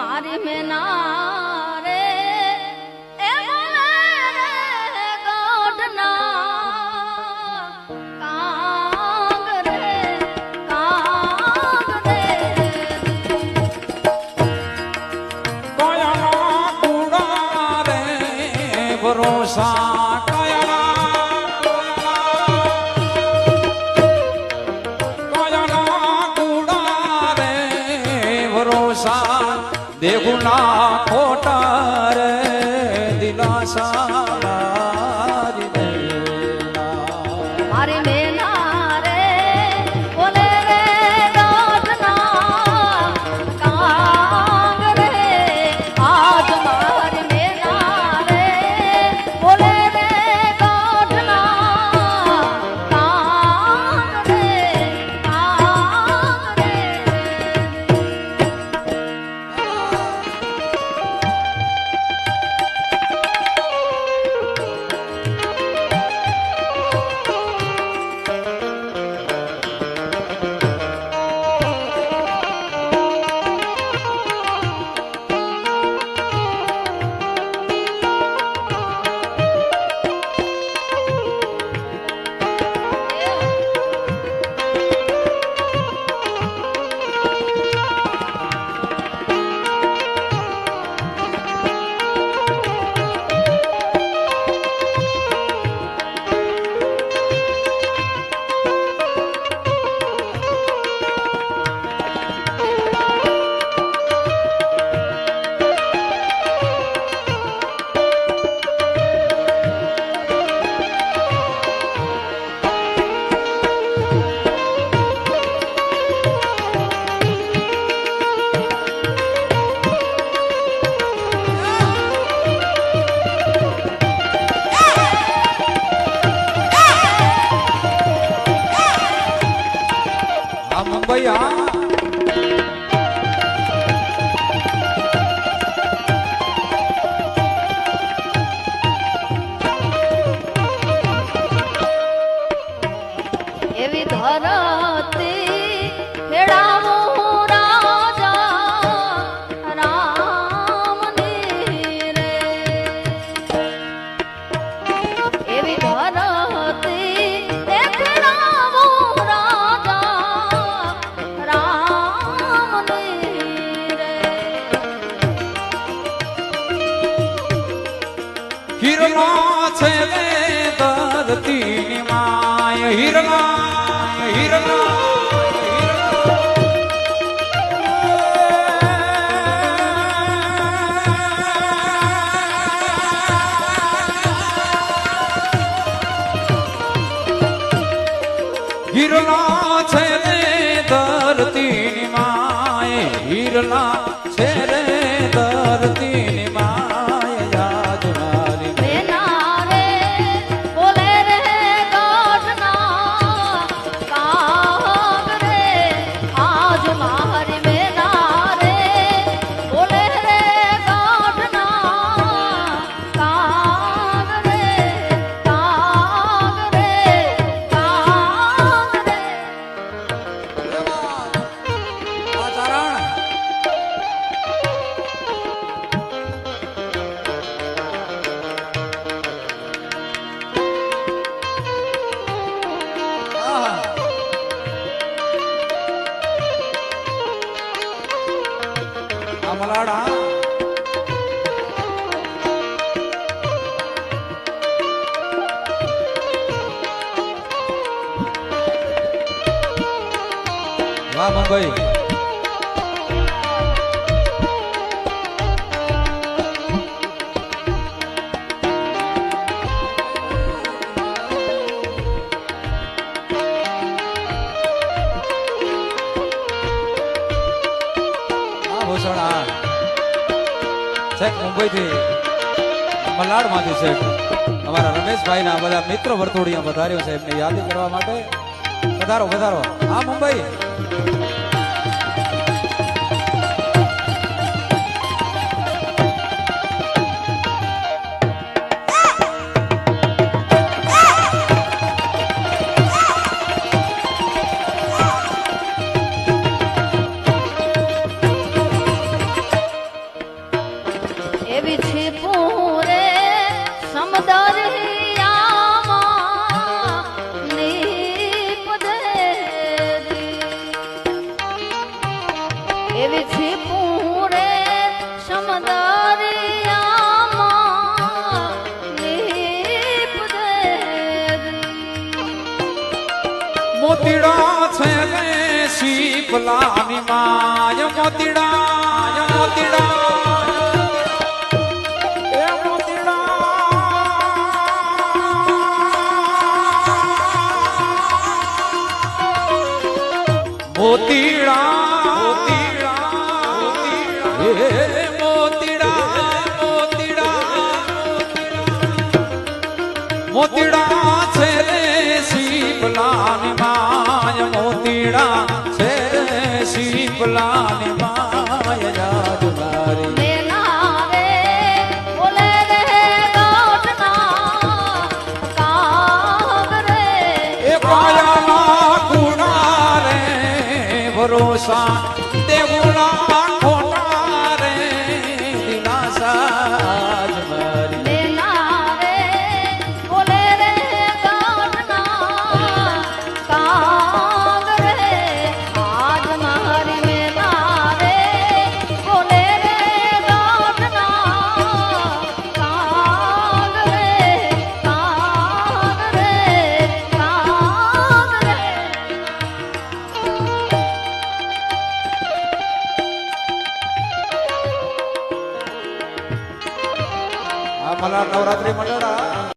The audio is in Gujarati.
મારી મેના રે એ રે રે ભરોસા દેખુના ખોટા રે દિલાસા મારે. મેના મુંબઈ આ એવી ધરતી હિરલા છે રે ધરતીની માય. હિરલા હિરલા હિરલા છે રે ધરતીની માય. હિરલા છે હા છેક મુંબઈથી મલાડમાંથી છે. અમારા રમેશભાઈના બધા મિત્ર વર્તુળિયા વધાર્યો છે એમને યાદી કરવા માટે. વધારો વધારો. હા, મુંબઈ. મોતીડા છે ને શીપલાની માય મોતીડા મોતીડા. મોતીડા ભરોસા. દેવું